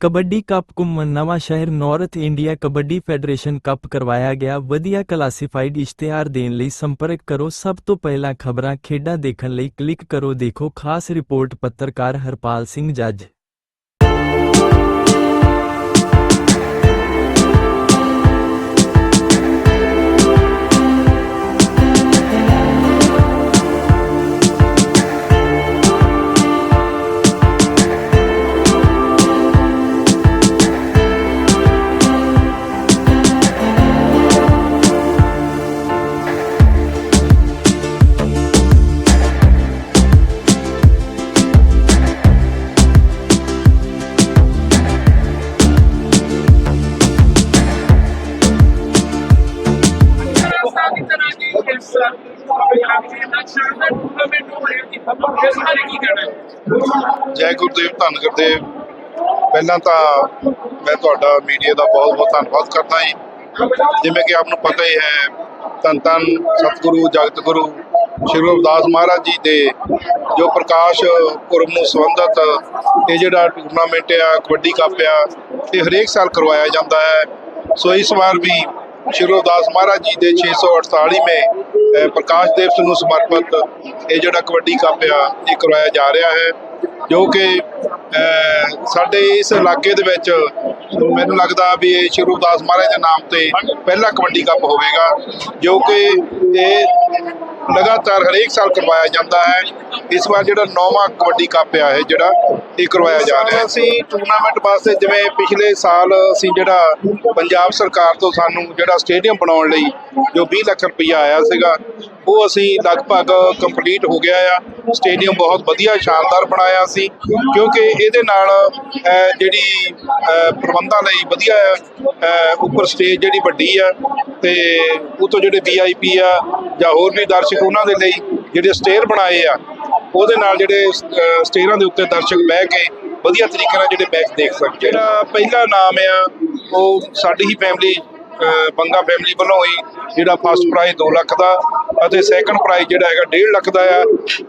Kabaddi cup Ghuman Nawanshahr north India kabaddi federation cup ਕਰਵਾਇਆ ਗਿਆ ਵਧੀਆ ਕਲਾਸੀਫਾਈਡ ਇਸ਼ਤਿਹਾਰ ਦੇਣ ਲਈ ਸੰਪਰਕ ਕਰੋ ਸਭ ਤੋਂ ਪਹਿਲਾਂ ਖਬਰਾਂ ਖੇਡਾਂ ਦੇਖਣ ਲਈ ਕਲਿੱਕ ਕਰੋ ਦੇਖੋ ਖਾਸ ਰਿਪੋਰਟ ਪੱਤਰਕਾਰ ਹਰਪਾਲ ਸਿੰਘ ਜੱਜ ਇਸ ਬਾਰੇ ਕੀ ਕਹਿਣਾ ਹੈ? ਜੈ ਗੁਰਦੇਵ ਧੰਨ ਗੁਰਦੇਵ। ਪਹਿਲਾਂ ਤਾਂ ਮੈਂ ਤੁਹਾਡਾ ਮੀਡੀਆ ਦਾ ਬਹੁਤ ਬਹੁਤ ਧੰਨਵਾਦ ਕਰਦਾ ਹਾਂ ਜਿਵੇਂ ਕਿ ਆਪ ਨੂੰ ਪਤਾ ਹੀ ਹੈ ਧੰਨ ਧੰਨ ਸਤਿਗੁਰੂ ਜਗਤ ਗੁਰੂ ਸ਼੍ਰੀ ਗੁਰੂ ਮਹਾਰਾਜ ਜੀ ਦੇ ਜੋ ਪ੍ਰਕਾਸ਼ ਪੁਰਬ ਨੂੰ ਸੰਬੰਧਿਤ ਇਹ ਜਿਹੜਾ ਟੂਰਨਾਮੈਂਟ ਆ ਕਬੱਡੀ ਕੱਪ ਆ ਇਹ ਹਰੇਕ ਸਾਲ ਕਰਵਾਇਆ ਜਾਂਦਾ ਹੈ। ਸੋ ਇਸ ਵਾਰ ਵੀ ਸ਼੍ਰੀ ਗੁਰਦਾਸ ਮਹਾਰਾਜ ਜੀ ਦੇ 648ਵੇਂ ਅਹ, ਪ੍ਰਕਾਸ਼ ਦਿਵਸ ਨੂੰ ਸਮਰਪਿਤ ਇਹ ਜਿਹੜਾ ਕਬੱਡੀ ਕੱਪ ਆ, ਇਹ ਕਰਵਾਇਆ ਜਾ ਰਿਹਾ ਹੈ। ਜੋ ਕਿ ਸਾਡੇ ਇਸ ਇਲਾਕੇ ਦੇ ਵਿੱਚ ਮੈਨੂੰ ਲੱਗਦਾ ਵੀ ਇਹ ਸ਼੍ਰੀ ਗੁਰੂ ਮਹਾਰਾਜ ਦੇ ਨਾਮ ਤੇ ਪਹਿਲਾ ਕਬੱਡੀ ਕੱਪ ਹੋਵੇਗਾ, ਜੋ ਕਿ ਇਹ ਲਗਾਤਾਰ ਹਰੇਕ ਸਾਲ ਕਰਵਾਇਆ ਜਾਂਦਾ ਹੈ। ਇਸ ਵਾਰ ਜਿਹੜਾ ਨੌਵਾਂ ਕਬੱਡੀ ਕੱਪ ਆ ਇਹ ਜਿਹੜਾ ਇਹ ਕਰਵਾਇਆ ਜਾ ਰਿਹਾ ਹੈ। ਅਸੀਂ ਟੂਰਨਾਮੈਂਟ ਵਾਸਤੇ ਜਿਵੇਂ ਪਿਛਲੇ ਸਾਲ ਅਸੀਂ ਜਿਹੜਾ ਪੰਜਾਬ ਸਰਕਾਰ ਤੋਂ ਸਾਨੂੰ ਜਿਹੜਾ ਸਟੇਡੀਅਮ ਬਣਾਉਣ ਲਈ ਜੋ 20 ਲੱਖ ਰੁਪਈਆ ਆਇਆ ਸੀਗਾ ਉਹ ਅਸੀਂ ਲਗਭਗ ਕੰਪਲੀਟ ਹੋ ਗਿਆ ਆ। ਸਟੇਡੀਅਮ ਬਹੁਤ ਵਧੀਆ ਸ਼ਾਨਦਾਰ ਬਣਾਇਆ ਸੀ। ਕਿਉਂਕਿ ਇਹਦੇ ਨਾਲ ਜਿਹੜੀ ਪ੍ਰਬੰਧਾਂ ਲਈ ਵਧੀਆ ਅਹ, ਉੱਪਰ ਸਟੇਜ ਜਿਹੜੀ ਵੱਡੀ ਆ ਤੇ ਤੋਂ ਜਿਹੜੇ ਵੀਆਈਪੀ ਆ ਜਾਂ ਹੋਰ ਵੀ ਦਰਸ਼ਕ ਉਹਨਾਂ ਦੇ ਲਈ ਜਿਹੜੇ ਸਟੇਅਰ ਬਣਾਏ ਆ ਉਹਦੇ ਨਾਲ ਜਿਹੜੇ ਸਟੇਅਰਾਂ ਦੇ ਉੱਤੇ ਦਰਸ਼ਕ ਬਹਿ ਕੇ ਵਧੀਆ ਤਰੀਕੇ ਨਾਲ ਜਿਹੜੇ ਮੈਚ ਦੇਖ ਸਕਦੇ ਜਿਹੜਾ ਪਹਿਲਾ ਨਾਮ ਆ ਉਹ ਸਾਡੀ ਹੀ ਫੈਮਿਲੀ ਬੰਗਾ ਫੈਮਿਲੀ ਵੱਲੋਂ ਹੀ ਜਿਹੜਾ ਫਸਟ ਪ੍ਰਾਈਜ਼ 2 ਲੱਖ ਦਾ ਅਤੇ ਸੈਕੰਡ ਪ੍ਰਾਈਜ਼ ਜਿਹੜਾ ਹੈਗਾ 1.5 ਲੱਖ ਦਾ ਆ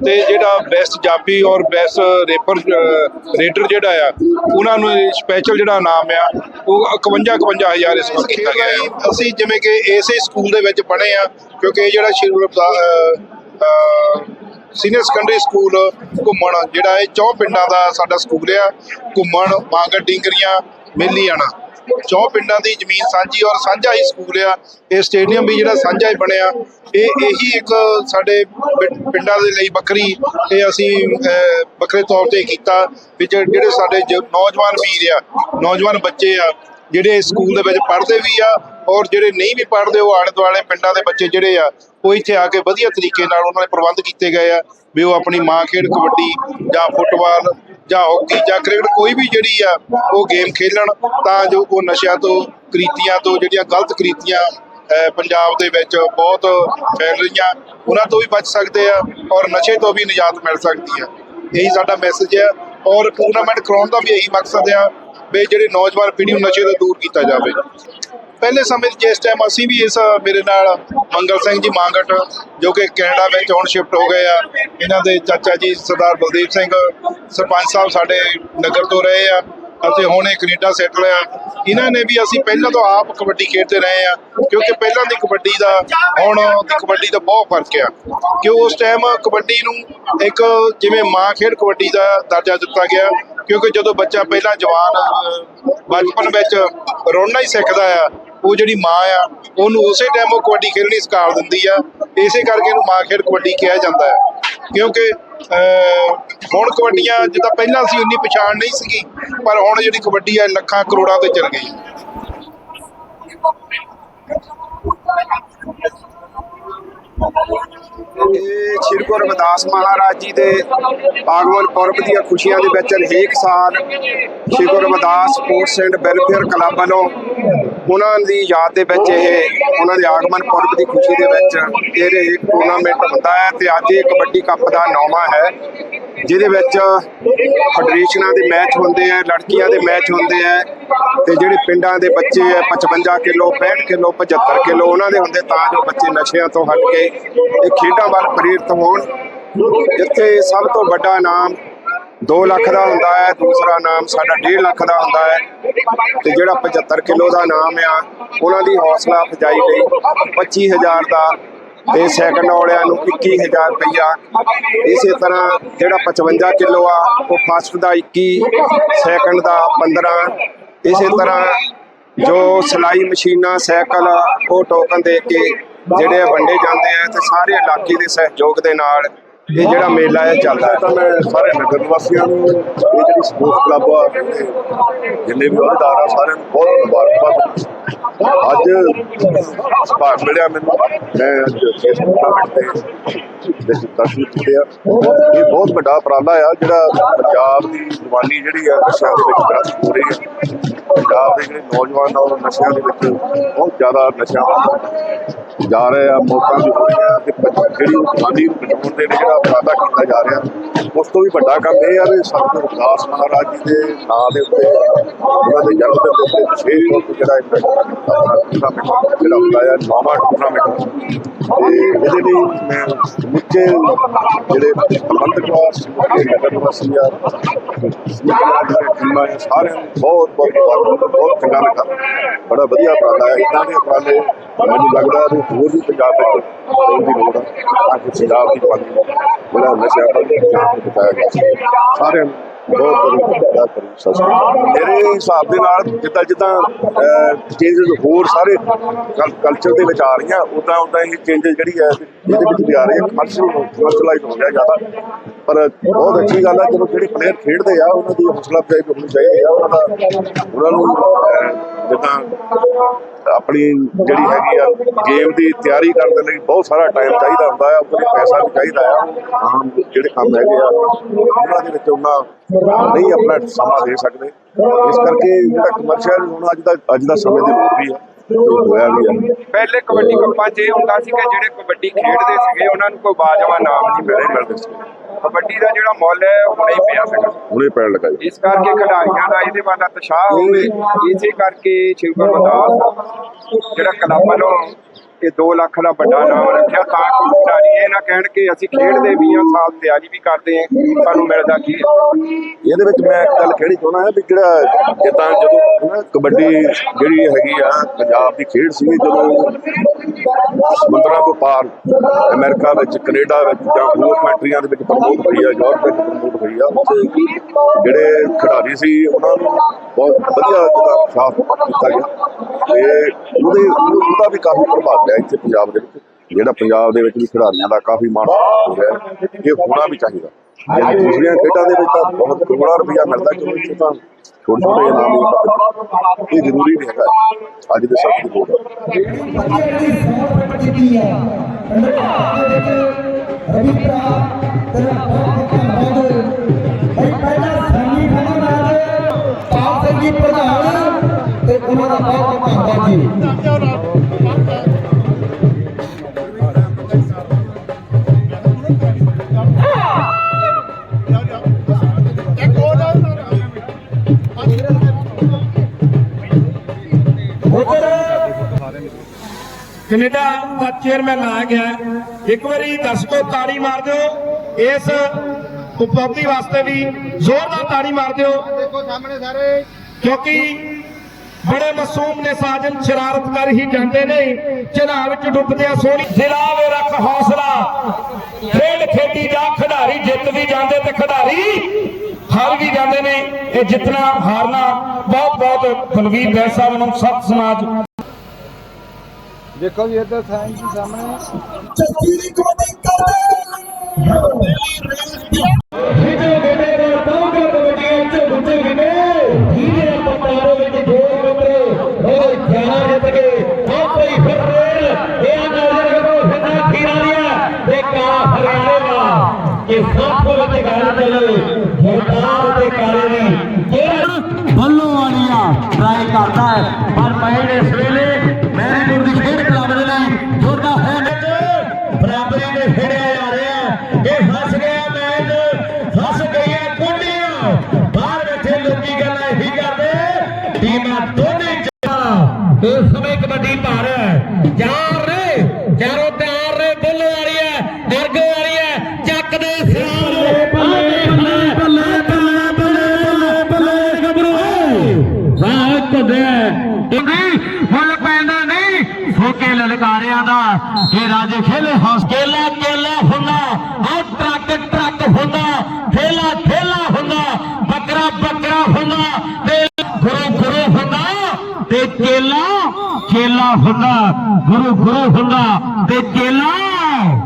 ਤੇ ਜਿਹੜਾ ਬੈਸਟ ਜਾਪੀ ਔਰ ਬੈਸਟ ਰੇਪਰ ਰੇਟਰ ਜਿਹੜਾ ਆ, ਉਹਨਾਂ ਨੂੰ ਸਪੈਸ਼ਲ ਜਿਹੜਾ ਨਾਮ ਆ, ਉਹ 51 51000 ਇਸ ਵਾਰ ਕੀਤਾ ਗਿਆ ਹੈ ਅਸੀਂ ਜਿਵੇਂ ਕਿ ਇਸੇ ਸਕੂਲ ਦੇ ਵਿੱਚ ਪੜ੍ਹੇ ਆ, ਕਿਉਂਕਿ ਇਹ ਜਿਹੜਾ Shri Guru senior secondary school Ghuman, ਜਿਹੜਾ ਇਹ ਚੌ ਪਿੰਡਾਂ ਦਾ ਸਾਡਾ ਸਕੂਲ ਆ, ਘੁੰਮਣ ਮਾਂਗੜ ਡਿੰਗਰੀਆਂ, ਮੇਲੀ ਆਣਾ। ਚੌ ਪਿੰਡਾਂ ਦੀ ਜ਼ਮੀਨ ਸਾਂਝੀ ਔਰ ਸਾਂਝਾ ਹੀ ਸਕੂਲ ਆ ਇਹ ਸਟੇਡੀਅਮ ਵੀ ਜਿਹੜਾ ਸਾਂਝਾ ਹੀ ਬਣਿਆ ਇਹ ਇਹੀ ਇੱਕ ਸਾਡੇ ਪਿੰਡਾਂ ਦੇ ਲਈ ਵੱਖਰੀ ਇਹ ਅਸੀਂ ਅਹ, ਵੱਖਰੇ ਤੌਰ ਤੇ ਕੀਤਾ ਵੀ ਜਿਹੜੇ ਸਾਡੇ ਨੌਜਵਾਨ ਵੀਰ ਆ ਨੌਜਵਾਨ ਬੱਚੇ ਆ ਜਿਹੜੇ ਸਕੂਲ ਦੇ ਵਿੱਚ ਪੜ੍ਹਦੇ ਵੀ ਆ ਔਰ ਜਿਹੜੇ ਨਹੀਂ ਵੀ ਪੜ੍ਹਦੇ, ਉਹ ਆਲੇ ਦੁਆਲੇ ਪਿੰਡਾਂ ਦੇ ਬੱਚੇ ਜਿਹੜੇ ਆ, ਉਹ ਇੱਥੇ ਆ ਕੇ ਵਧੀਆ ਤਰੀਕੇ ਨਾਲ ਉਹਨਾਂ ਦੇ ਪ੍ਰਬੰਧ ਕੀਤੇ ਗਏ ਆ ਵੀ ਉਹ ਆਪਣੀ ਮਾਂ ਖੇਡ ਕਬੱਡੀ ਜਾਂ ਫੁੱਟਬਾਲ ਜਾਂ ਹਾਕੀ ਜਾਂ ਕ੍ਰਿਕਟ ਕੋਈ ਵੀ ਜਿਹੜੀ ਆ, ਉਹ ਗੇਮ ਖੇਲਣ ਤਾਂ ਜੋ ਉਹ ਨਸ਼ਿਆਂ ਤੋਂ, ਕ੍ਰੀਤੀਆਂ ਤੋਂ ਜਿਹੜੀਆਂ ਗਲਤ ਕ੍ਰੀਤੀਆਂ ਪੰਜਾਬ ਦੇ ਵਿੱਚ ਬਹੁਤ ਫੈਲ ਰਹੀਆਂ, ਉਹਨਾਂ ਤੋਂ ਵੀ ਬਚ ਸਕਦੇ ਆ ਔਰ ਨਸ਼ੇ ਤੋਂ ਵੀ ਨਿਜਾਤ ਮਿਲ ਸਕਦੀ ਆ। ਇਹੀ ਸਾਡਾ ਮੈਸੇਜ ਹੈ ਔਰ ਟੂਰਨਾਮੈਂਟ ਕਰਾਉਣ ਦਾ ਵੀ ਇਹੀ ਮਕਸਦ ਆ ਵੀ ਜਿਹੜੇ ਨੌਜਵਾਨ ਪੀੜ੍ਹੀ ਨੂੰ ਨਸ਼ੇ ਤੋਂ ਦੂਰ ਕੀਤਾ ਜਾਵੇ। ਪਹਿਲੇ ਸਮੇਂ 'ਚ ਜਿਸ ਟਾਈਮ ਅਸੀਂ ਵੀ ਇਸ, ਮੇਰੇ ਨਾਲ ਮੰਗਲ ਸਿੰਘ ਜੀ ਮਾਂਗਟ, ਜੋ ਕਿ ਕੈਨੇਡਾ ਵਿੱਚ ਹੁਣ ਸ਼ਿਫਟ ਹੋ ਗਏ ਆ। ਇਹਨਾਂ ਦੇ ਚਾਚਾ ਜੀ ਸਰਦਾਰ ਬਲਦੀਪ ਸਿੰਘ, ਸਰਪੰਚ ਸਾਹਿਬ ਸਾਡੇ ਨਗਰ ਤੋਂ ਰਹੇ ਆ। ਅਤੇ ਹੁਣ ਇਹ ਕੈਨੇਡਾ ਸੈਟਲ ਆ ਇਹਨਾਂ ਨੇ ਵੀ ਅਸੀਂ ਪਹਿਲਾਂ ਤੋਂ ਆਪ ਕਬੱਡੀ ਖੇਡਦੇ ਰਹੇ ਆ। ਕਿਉਂਕਿ ਪਹਿਲਾਂ ਦੀ ਕਬੱਡੀ ਦਾ, ਹੁਣ ਦੀ ਕਬੱਡੀ ਦਾ ਬਹੁਤ ਫ਼ਰਕ ਆ। ਕਿ ਉਸ ਟਾਈਮ ਕਬੱਡੀ ਨੂੰ ਇੱਕ ਜਿਵੇਂ ਮਾਂ ਖੇਡ ਕਬੱਡੀ ਦਾ ਦਰਜਾ ਦਿੱਤਾ ਗਿਆ। ਕਿਉਂਕਿ ਜਦੋਂ ਬੱਚਾ ਪਹਿਲਾਂ ਜਵਾਨ ਬਚਪਨ ਵਿੱਚ ਰੋਣਾ ਹੀ ਸਿੱਖਦਾ ਆ ਉਹ ਜਿਹੜੀ ਮਾਂ ਆ ਉਹਨੂੰ ਉਸੇ ਟਾਈਮ ਉਹ ਕਬੱਡੀ ਖੇਡਣੀ ਸਿਖਾ ਦਿੰਦੀ ਆ ਇਸੇ ਕਰਕੇ ਇਹਨੂੰ ਮਾਂ ਖੇਡ ਕਬੱਡੀ ਕਿਹਾ ਜਾਂਦਾ ਹੈ ਕਿਉਂਕਿ ਅਹ, ਹੁਣ ਕਬੱਡੀਆਂ ਜਿੱਦਾਂ ਪਹਿਲਾਂ ਸੀ ਉਨੀ ਪਛਾਣ ਨਹੀਂ ਸੀਗੀ ਪਰ ਹੁਣ ਜਿਹੜੀ ਕਬੱਡੀ ਆ ਲੱਖਾਂ ਕਰੋੜਾਂ ਤੇ ਚੱਲ ਗਈ। ਇਹ ਸ਼੍ਰੀ ਗੁਰੂ ਰਵਿਦਾਸ ਮਹਾਰਾਜ ਜੀ ਦੇ ਆਗਮਨ ਪੁਰਬ ਦੀਆਂ ਖੁਸ਼ੀਆਂ ਦੇ ਵਿੱਚ ਹਰੇਕ ਸਾਲ Shri Guru Ravidas sports and welfare club ਵੱਲੋਂ ਉਹਨਾਂ ਦੀ ਯਾਦ ਦੇ ਵਿੱਚ ਇਹ, ਉਹਨਾਂ ਦੇ ਆਗਮਨ ਪੁਰਬ ਦੀ ਖੁਸ਼ੀ ਦੇ ਵਿੱਚ ਇਹ ਟੂਰਨਾਮੈਂਟ ਹੁੰਦਾ ਹੈ ਤੇ ਅੱਜ ਇਹ ਕਬੱਡੀ ਕੱਪ ਦਾ ਨੌਵਾਂ ਹੈ। ਜਿਹਦੇ ਵਿੱਚ ਫੈਡਰੇਸ਼ਨਾਂ ਦੇ ਮੈਚ ਹੁੰਦੇ ਆ, ਲੜਕੀਆਂ ਦੇ ਮੈਚ ਹੁੰਦੇ ਆ ਤੇ ਜਿਹੜੇ ਪਿੰਡਾਂ ਦੇ ਬੱਚੇ ਆ 55 ਕਿਲੋ 65 ਕਿਲੋ 75 ਕਿਲੋ, ਉਹਨਾਂ ਦੇ ਹੁੰਦੇ ਤਾਂ ਜੋ ਬੱਚੇ ਨਸ਼ਿਆਂ ਤੋਂ ਹਟ ਕੇ ਇਹ ਖੇਡਾਂ ਵੱਲ ਪ੍ਰੇਰਿਤ ਹੋਣ। ਜਿੱਥੇ ਸਭ ਤੋਂ ਵੱਡਾ ਨਾਮ 2 ਲੱਖ ਦਾ ਹੁੰਦਾ ਹੈ, ਦੂਸਰਾ ਨਾਮ ਸਾਡਾ 1.5 ਲੱਖ ਦਾ ਹੁੰਦਾ ਹੈ ਤੇ ਜਿਹੜਾ 75 ਕਿਲੋ ਦਾ ਨਾਮ ਆ, ਉਹਨਾਂ ਦੀ ਹੌਸਲਾ ਅਫਜਾਈ ਲਈ 25000 ਦਾ ਤੇ ਸੈਕੰਡ ਵਾਲਿਆਂ ਨੂੰ 21000 ਰੁਪਈਆ। ਇਸੇ ਤਰ੍ਹਾਂ ਜਿਹੜਾ 55 ਕਿਲੋ ਆ, ਉਹ ਫਸਟ ਦਾ 21 ਸੈਕੰਡ ਦਾ 15 ਇਸੇ ਤਰ੍ਹਾਂ ਜੋ ਸਿਲਾਈ ਮਸ਼ੀਨਾਂ, ਸਾਈਕਲ ਉਹ ਟੋਕਨ ਦੇ ਕੇ ਜਿਹੜੇ ਆ ਵੰਡੇ ਜਾਂਦੇ ਆ ਤੇ ਸਾਰੇ ਇਲਾਕੇ ਦੇ ਸਹਿਯੋਗ ਦੇ ਨਾਲ ਇਹ ਜਿਹੜਾ ਮੇਲਾ ਹੈ ਚੱਲਦਾ ਤਾਂ ਮੈਂ ਸਾਰੇ ਨਗਰ ਨਿਵਾਸੀਆਂ ਨੂੰ, ਇਹ ਜਿਹੜੀ ਸਪੋਰਟਸ ਕਲੱਬ ਆ, ਜਿੰਨੇ ਵੀ ਅਹੁਦੇਦਾਰ ਆ, ਸਾਰਿਆਂ ਨੂੰ ਬਹੁਤ ਮੁਬਾਰਕਬਾਦ ਅੱਜ ਭਾਗ ਮਿਲਿਆ ਮੈਨੂੰ, ਮੈਂ ਅੱਜ ਇਸ ਟੂਰਨਾਮੈਂਟ ਦੇ ਦਰਸ਼ਨ ਕੀਤੇ ਆ। ਇਹ ਬਹੁਤ ਵੱਡਾ ਉਪਰਾਲਾ ਆ, ਜਿਹੜਾ ਪੰਜਾਬ ਦੀ ਜਵਾਨੀ ਜਿਹੜੀ ਆ, ਨਸ਼ਿਆਂ ਦੇ ਵਿੱਚ ਗ੍ਰਸਤ ਹੋ ਰਹੀ ਹੈ ਪੰਜਾਬ ਦੇ ਜਿਹੜੇ ਨੌਜਵਾਨ ਆ, ਉਹ ਨਸ਼ਿਆਂ ਦੇ ਵਿੱਚ ਬਹੁਤ ਜ਼ਿਆਦਾ ਨਸ਼ਿਆਂ ਜਾ ਰਹੇ ਆ, ਮੌਤਾਂ ਵੀ ਹੋ ਰਹੀਆਂ ਤੇ ਜਿਹੜੀ ਉਹ ਜਵਾਨੀ ਨੂੰ ਦੇ ਜਿਹੜਾ ਉਪਰਾਲਾ ਕੀਤਾ ਜਾ ਰਿਹਾ, ਉਸ ਤੋਂ ਵੀ ਵੱਡਾ ਕੰਮ ਇਹ ਆ ਵੀ ਸਤਿਗੁਰੂ ਰਵਿਦਾਸ ਮਹਾਰਾਜ ਜੀ ਦੇ ਨਾਂ ਦੇ ਉੱਤੇ, ਉਹਨਾਂ ਦੇ ਜਨਮ ਦੇ ਉੱਤੇ ਵਿਸ਼ੇਸ਼ ਜਿਹੜਾ ਇੱਕ ਟੂਰਨਾਮੈਂਟ ਜਿਹੜਾ ਹੁੰਦਾ ਹੈ ਨੌਵਾਂ ਟੂਰਨਾਮੈਂਟ ਤੇ ਇਹਦੇ ਲਈ ਮੈਂ ਸਮੁੱਚੇ ਜਿਹੜੇ ਪ੍ਰਬੰਧਕ ਆ ਸਮੁੱਚੇ ਨਗਰ ਆ ਸਮੁੱਚੀਆਂ ਟੀਮਾਂ ਆ ਸਾਰਿਆਂ ਨੂੰ ਬਹੁਤ ਬਹੁਤ ਬਹੁਤ ਚੰਗਾ ਲੱਗਾ ਬੜਾ ਵਧੀਆ ਉਪਰਾਲਾ ਹੈ ਇਦਾਂ ਦੇ ਉਪਰਾਲੇ ਮੈਨੂੰ ਲੱਗਦਾ ਵੀ ਹੋਰ ਵੀ ਪੰਜਾਬ ਵਿੱਚ ਹੋਣ ਲੋੜ ਆ ਕਿ ਪੰਜਾਬ ਦੀ ਜਵਾਨੀ ਬੜਾ ਨਸ਼ਿਆਂ ਤੋਂ ਜਾਨ ਬਚਾਇਆ ਸਾਰਿਆਂ ਨੂੰ ਬਹੁਤ ਬਹੁਤ ਧੰਨਵਾਦ ਕਰੀ ਸਤਿ ਸ਼੍ਰੀ ਅਕਾਲ। ਮੇਰੇ ਹਿਸਾਬ ਦੇ ਨਾਲ ਜਿੱਦਾਂ ਜਿੱਦਾਂ ਚੇਂਜਸ ਹੋਰ ਸਾਰੇ ਕਲਚਰ ਦੇ ਵਿੱਚ ਆ ਰਹੀਆਂ ਉਦਾਂ ਉਦਾਂ ਇਹ ਚੇਂਜਸ ਜਿਹੜੀ ਹੈ ਇਹਦੇ ਵਿੱਚ ਵੀ ਆ ਰਹੀ ਹੈ ਕਮਰਸ਼ੀਅਲ ਕਮਰਸ਼ਲਾਈਜ਼ ਹੋ ਗਿਆ ਜ਼ਿਆਦਾ। ਪਰ ਬਹੁਤ ਅੱਛੀ ਗੱਲ ਹੈ ਜਦੋਂ ਜਿਹੜੇ ਪਲੇਅਰ ਖੇਡਦੇ ਆ ਉਹਨਾਂ ਦੀ ਹੌਸਲਾ ਅਫਜ਼ਾਈ ਹੋਣੀ ਚਾਹੀਦੀ ਆ ਉਹਨਾਂ ਦਾ ਉਹਨਾਂ ਨੂੰ ਜਿੱਦਾਂ ਆਪਣੀ ਜਿਹੜੀ ਹੈਗੀ ਆ ਗੇਮ ਦੀ ਤਿਆਰੀ ਕਰਨ ਦੇ ਲਈ ਬਹੁਤ ਸਾਰਾ ਟਾਈਮ ਚਾਹੀਦਾ ਹੁੰਦਾ ਆ ਉਹਦੇ ਪੈਸਾ ਵੀ ਚਾਹੀਦਾ ਆ। ਆਮ ਜਿਹੜੇ ਕੰਮ ਹੈਗੇ ਆ ਉਹਨਾਂ ਦੇ ਵਿੱਚ ਉਹਨਾਂ ਨਹੀਂ ਆਪਣਾ ਸਮਾਂ ਦੇ ਸਕਦੇ। ਇਸ ਕਰਕੇ ਜਿਹੜਾ ਕਮਰਸ਼ੀਅਲ ਹੁਣ ਅੱਜ ਦਾ ਅੱਜ ਦਾ ਸਮੇਂ ਦੀ ਲੋੜ ਵੀ ਆ ਤੇ ਹੋਇਆ ਵੀ ਆ। ਪਹਿਲੇ ਕਬੱਡੀ ਕੱਪਾਂ 'ਚ ਇਹ ਹੁੰਦਾ ਸੀ ਕਿ ਜਿਹੜੇ ਕਬੱਡੀ ਖੇਡਦੇ ਸੀਗੇ ਉਹਨਾਂ ਨੂੰ ਕੋਈ ਬਾਜਵਾ ਨਾਮ ਨਹੀਂ ਮਿਲਦੇ ਸੀ। ਕਬੱਡੀ ਦਾ ਜਿਹੜਾ ਮੁੱਲ ਹੈ ਉਹ ਨਹੀਂ ਪਿਆ ਸਕਦਾ ਹੁਣੇ ਪੈਣ ਲੱਗਾ ਜੀ। ਇਸ ਕਰਕੇ ਖਿਡਾਰੀਆਂ ਦਾ ਇਹਦੇ ਵੱਲ ਉਤਸ਼ਾਹ ਹੋਵੇ। ਇਸੇ ਕਰਕੇ ਸ਼੍ਰੀ ਗੁਰੂ ਰਵਿਦਾਸ ਜਿਹੜਾ ਕਲੱਬ ਵੱਲੋਂ ਇਹ 2 ਲੱਖ ਦਾ ਵੱਡਾ ਨਾਮ ਰੱਖਿਆ ਤਾਂ ਕਿ ਖਿਡਾਰੀ ਇਹ ਨਾ ਕਹਿਣ ਕਿ ਅਸੀਂ ਖੇਡਦੇ 20 ਸਾਲ ਤਿਆਰੀ ਵੀ ਕਰਦੇ ਹਾਂ, ਸਾਨੂੰ ਮਿਲਦਾ ਕੀ ਹੈ। ਇਹਦੇ ਵਿੱਚ ਮੈਂ ਇੱਕ ਗੱਲ ਕਹਿਣੀ ਚਾਹੁੰਦਾ ਹਾਂ ਵੀ ਜਿਹੜਾ ਜਿੱਦਾਂ ਜਦੋਂ ਨਾ ਕਬੱਡੀ ਜਿਹੜੀ ਹੈਗੀ ਆ, ਪੰਜਾਬ ਦੀ ਖੇਡ ਸੀ, ਜਦੋਂ ਸਮੁੰਦਰਾਂ ਤੋਂ ਪਾਰ ਅਮਰੀਕਾ ਵਿੱਚ, ਕੈਨੇਡਾ ਵਿੱਚ ਜਾਂ ਹੋਰ ਕੰਟਰੀਆਂ ਦੇ ਵਿੱਚ ਪ੍ਰਮੋਟ ਹੋਈ ਆ, ਯੂਰਪ ਵਿੱਚ ਪ੍ਰਮੋਟ ਹੋਈ ਆ, ਉੱਥੇ ਜਿਹੜੇ ਖਿਡਾਰੀ ਸੀ, ਉਹਨਾਂ ਨੂੰ ਬਹੁਤ ਵਧੀਆ ਜਿਹੜਾ ਸਾਥ ਕੀਤਾ ਗਿਆ। ਤੇ ਉਹਦੇ, ਉਹਦਾ ਵੀ ਕਾਫੀ ਪ੍ਰਭਾਵ ਪਿਆ ਇੱਥੇ ਪੰਜਾਬ ਦੇ ਵਿੱਚ। ਜਿਹੜਾ ਪੰਜਾਬ ਦੇ ਵਿੱਚ ਵੀ ਖਿਡਾਰੀਆਂ ਦਾ ਕਾਫੀ ਮਾਣ ਹੋ ਰਿਹਾ ਹੈ। ਇਹ ਹੋਣਾ ਵੀ ਚਾਹੀਦਾ। ਜੇ ਦੂਸਰੀਆਂ ਖੇਡਾਂ ਦੇ ਵਿੱਚ ਤਾਂ ਬਹੁਤ ਕਰੋੜਾਂ ਰੁਪਇਆ ਮਿਲਦਾ ਕਿਉਂ ਇੱਥੇ ਤਾਂ ਛੋਟੇ ਛੋਟੇ ਇਨਾਮ ਹੀ। ਇਹ ਜ਼ਰੂਰੀ ਨਹੀਂ ਹੈਗਾ। ਅੱਜ ਦੇ ਸਮੇਂ ਦੀ ਲੋੜ ਹੈ। ਰਵੀ ਭਰਾ ਤੇਰਾ ਬਹੁਤ ਧੰਨਵਾਦ ਬਈ ਪਹਿਲਾ ਸਾਨੀ ਖਾਣਾ ਨਾਲ ਪਾਲ ਸਿੰਘ ਜੀ ਪ੍ਰਧਾਨ ਤੇ ਉਹਨਾਂ ਦਾ ਬਹੁਤ ਧੰਨਵਾਦ ਜੀ। ਕੈਨੇਡਾ ਦਾ ਚੇਅਰਮੈਨ ਆ ਗਿਆ। ਇੱਕ ਵਾਰੀ ਦਰਸ਼ਕੋ ਤਾੜੀ ਮਾਰ ਦਿਓ। ਇਸ ਉਪਲਬਧੀ ਵਾਸਤੇ ਵੀ ਜ਼ੋਰਦਾਰ ਤਾੜੀ ਮਾਰ ਦਿਓ। ਦੇਖੋ ਸਾਹਮਣੇ ਸਾਰੇ। ਕਿਉਂਕਿ ਬੜੇ ਮਾਸੂਮ ਨੇ ਸਾਜਨ ਸ਼ਰਾਰਤ ਕਰ ਹੀ ਜਾਂਦੇ ਨੇ ਚਨਾਹ ਵਿੱਚ ਡੁੱਬਦਿਆਂ ਸੋਹਣੀ ਜ਼ਿਲ੍ਹਾ ਵੇ ਰੱਖ ਹੌਸਲਾ। ਖੇਡ ਖੇਡੀ ਜਾ ਖਿਡਾਰੀ ਜਿੱਤ ਵੀ ਜਾਂਦੇ ਤੇ ਖਿਡਾਰੀ ਹਾਰ ਵੀ ਜਾਂਦੇ ਨੇ। ਇਹ ਜਿੱਤਣਾ ਹਾਰਨਾ ਬਹੁਤ ਬਹੁਤ ਬਲਵੀਰ ਬੈਸ ਸਾਹਿਬ ਨੂੰ ਸਤ ਸਮਾਜ ਚੱਕੀ ਦੀ ਕਬੱਡੀ ਕਰਦੇ। ਧੁੰਦੇ ਇੰਦੀ ਫੁੱਲ ਪੈਂਦਾ ਨਹੀਂ, ਫੋਕੇ ਲਲਕਾਰਿਆਂ ਦਾ। ਇਹ ਰਾਜੇ ਖੇਲੇ ਹੌਸ ਕੇਲਾ ਹੁੰਦਾ ਆ ਟਰੱਕ ਟਰੱਕ ਹੁੰਦਾ ਠੇਲਾ ਠੇਲਾ ਹੁੰਦਾ, ਬੱਕਰਾ ਬੱਕਰਾ ਹੁੰਦਾ ਤੇ ਗੁਰੂ ਗੁਰੂ ਹੁੰਦਾ ਤੇ ਕੇਲਾ ਕੇਲਾ ਹੁੰਦਾ, ਗੁਰੂ ਗੁਰੂ ਹੁੰਦਾ ਤੇ ਕੇਲਾ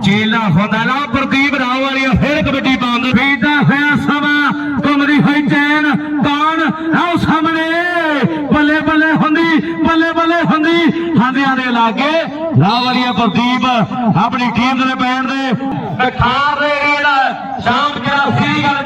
ਚੇਲਾ ਹੁੰਦਾ ਨਾ ਪ੍ਰਦੀਪ ਰਾਓ ਵਾਲੀ ਫੇਰ ਕਬੱਡੀ ਪਾਉਂਦੇ ਫੀਦਾ ਹੋਇਆ ਸਮਾਂ ਘੁੰਮਦੀ ਹੋਈ ਚੈਨ ਕੌਣ ਆਓ ਸਾਹਮਣੇ ਬੱਲੇ ਬੱਲੇ ਹੁੰਦੀ ਬੱਲੇ ਬੱਲੇ ਹੁੰਦੀ ਹਾਂਦਿਆਂ ਦੇ ਲਾਗੇ। ਰਾਹ ਵਾਲੀ ਪ੍ਰਦੀਪ ਆਪਣੀ ਟੀਮ ਦੇ ਪੈਣ ਦੇ। ਖਾਰ ਦੇ ਰੀੜ ਸ਼ਾਮ ਜਿਹੜਾ ਸੀ ਗੱਲ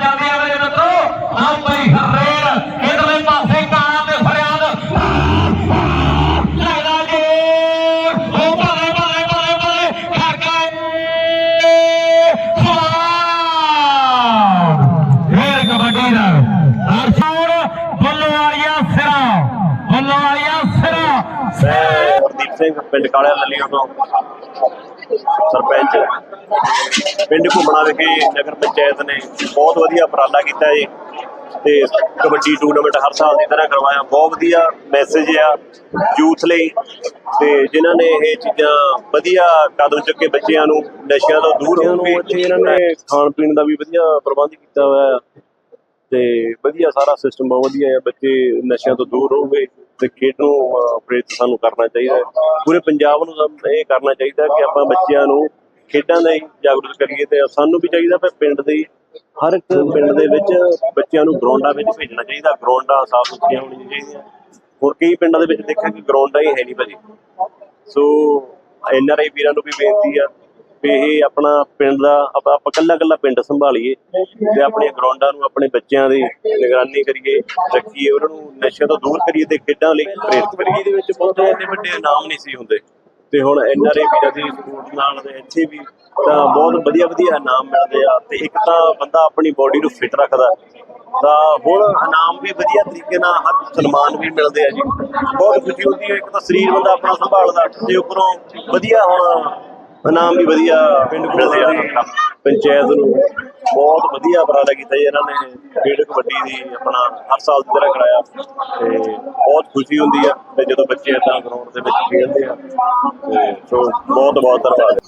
ਸਿੰਘ ਪਿੰਡ ਕਾਲਿਆ ਲੱਲੀਆਂ ਤੋਂ ਸਰਪੰਚ। ਪਿੰਡ ਘੁੰਮਣਾ ਵਿਖੇ ਨਗਰ ਪੰਚਾਇਤ ਨੇ ਬਹੁਤ ਵਧੀਆ ਉਪਰਾਲਾ ਕੀਤਾ ਜੀ। ਤੇ ਕਬੱਡੀ ਟੂਰਨਾਮੈਂਟ ਹਰ ਸਾਲ ਦੀ ਤਰ੍ਹਾਂ ਕਰਵਾਇਆ। ਬਹੁਤ ਵਧੀਆ ਮੈਸੇਜ ਆ ਯੂਥ ਲਈ। ਤੇ ਜਿਨ੍ਹਾਂ ਨੇ ਇਹ ਚੀਜ਼ਾਂ ਵਧੀਆ ਕਦਮ ਚੁੱਕੇ ਬੱਚਿਆਂ ਨੂੰ ਨਸ਼ਿਆਂ ਤੋਂ ਦੂਰ ਹੋ ਕੇ ਇੱਥੇ ਇਹਨਾਂ ਨੇ ਖਾਣ ਪੀਣ ਦਾ ਵੀ ਵਧੀਆ ਪ੍ਰਬੰਧ ਕੀਤਾ ਹੋਇਆ ਤੇ ਵਧੀਆ ਸਾਰਾ ਸਿਸਟਮ ਬਹੁਤ ਵਧੀਆ ਹੈ। ਬੱਚੇ ਨਸ਼ਿਆਂ ਤੋਂ ਦੂਰ ਰਹੋਗੇ। ਤੇ ਖੇਡ ਨੂੰ ਪ੍ਰੇਰਿਤ ਸਾਨੂੰ ਕਰਨਾ ਚਾਹੀਦਾ ਪੂਰੇ ਪੰਜਾਬ ਨੂੰ ਇਹ ਕਰਨਾ ਚਾਹੀਦਾ ਕਿ ਆਪਾਂ ਬੱਚਿਆਂ ਨੂੰ ਖੇਡਾਂ ਲਈ ਜਾਗਰੂਕ ਕਰੀਏ ਤੇ ਸਾਨੂੰ ਵੀ ਚਾਹੀਦਾ ਕਿ ਪਿੰਡ ਦੇ ਹਰ ਇੱਕ ਪਿੰਡ ਦੇ ਵਿੱਚ ਬੱਚਿਆਂ ਨੂੰ ਗਰਾਊਂਡਾਂ ਵਿੱਚ ਭੇਜਣਾ ਚਾਹੀਦਾ। ਗਰਾਊਂਡਾਂ ਸਾਫ਼ ਸੁਥਰੀਆਂ ਹੋਣੀਆਂ ਚਾਹੀਦੀਆਂ। ਹੋਰ ਕਈ ਪਿੰਡਾਂ ਦੇ ਵਿੱਚ ਦੇਖਿਆ ਕਿ ਗਰਾਊਂਡਾਂ ਹੀ ਹੈ ਨਹੀਂ ਭਾਜੀ। ਸੋ, ਐਨ ਆਰ ਆਈ ਵੀਰਾਂ ਨੂੰ ਵੀ ਬੇਨਤੀ ਆ ਵੀ ਇਹ ਆਪਣਾ ਪਿੰਡ ਦਾ ਆਪਾਂ ਆਪਾਂ ਕੱਲਾ ਕੱਲਾ ਪਿੰਡ ਸੰਭਾਲੀਏ ਤੇ ਆਪਣੀਆਂ ਗਰਾਊਂਡਾਂ ਨੂੰ ਆਪਣੇ ਬੱਚਿਆਂ ਦੀ ਨਿਗਰਾਨੀ ਕਰੀਏ ਰੱਖੀਏ ਉਹਨਾਂ ਨੂੰ ਨਸ਼ਿਆਂ ਤੋਂ ਦੂਰ ਕਰੀਏ ਤੇ ਖੇਡਾਂ ਲਈ ਪ੍ਰੇਰਿਤ ਕਰੀਏ। ਇਹਦੇ ਵਿੱਚ ਬਹੁਤ ਇੰਨੇ ਵੱਡੇ ਇਨਾਮ ਨਹੀਂ ਸੀ ਹੁੰਦੇ। ਤੇ ਹੁਣ ਐਨ ਆਰ ਆਈ ਵੀਰਾਂ ਦੀ ਸਪੋਰਟ ਨਾਲ ਤੇ ਇੱਥੇ ਵੀ ਤਾਂ ਬਹੁਤ ਵਧੀਆ ਵਧੀਆ ਇਨਾਮ ਮਿਲਦੇ ਆ ਤੇ ਇੱਕ ਤਾਂ ਬੰਦਾ ਆਪਣੀ ਬੋਡੀ ਨੂੰ ਫਿਟ ਰੱਖਦਾ। ਤਾਂ ਹੁਣ ਇਨਾਮ ਵੀ ਵਧੀਆ ਤਰੀਕੇ ਨਾਲ ਹਰ ਸਨਮਾਨ ਵੀ ਮਿਲਦੇ ਆ ਜੀ। ਬਹੁਤ ਖੁਸ਼ੀ ਹੁੰਦੀ ਹੈ ਇੱਕ ਤਾਂ ਸਰੀਰ ਬੰਦਾ ਆਪਣਾ ਸੰਭਾਲਦਾ ਤੇ ਉੱਪਰੋਂ ਵਧੀਆ ਹੁਣ ਇਨਾਮ ਵੀ ਵਧੀਆ, ਪਿੰਡ ਮਿਲਦੇ ਆ ਪੰਚਾਇਤ ਨੂੰ ਬਹੁਤ ਵਧੀਆ ਉਪਰਾਲਾ ਕੀਤਾ ਜੀ ਇਹਨਾਂ ਨੇ ਖੇਡ ਕਬੱਡੀ ਦੀ ਆਪਣਾ ਹਰ ਸਾਲ ਦੀ ਤਰ੍ਹਾਂ ਕਰਾਇਆ ਤੇ ਬਹੁਤ ਖੁਸ਼ੀ ਹੁੰਦੀ ਆ ਤੇ ਜਦੋਂ ਬੱਚੇ ਏਦਾਂ ਗਰਾਊਂਡ ਦੇ ਵਿੱਚ ਖੇਡਦੇ ਆ ਤੇ ਸੋ ਬਹੁਤ ਬਹੁਤ ਧੰਨਵਾਦ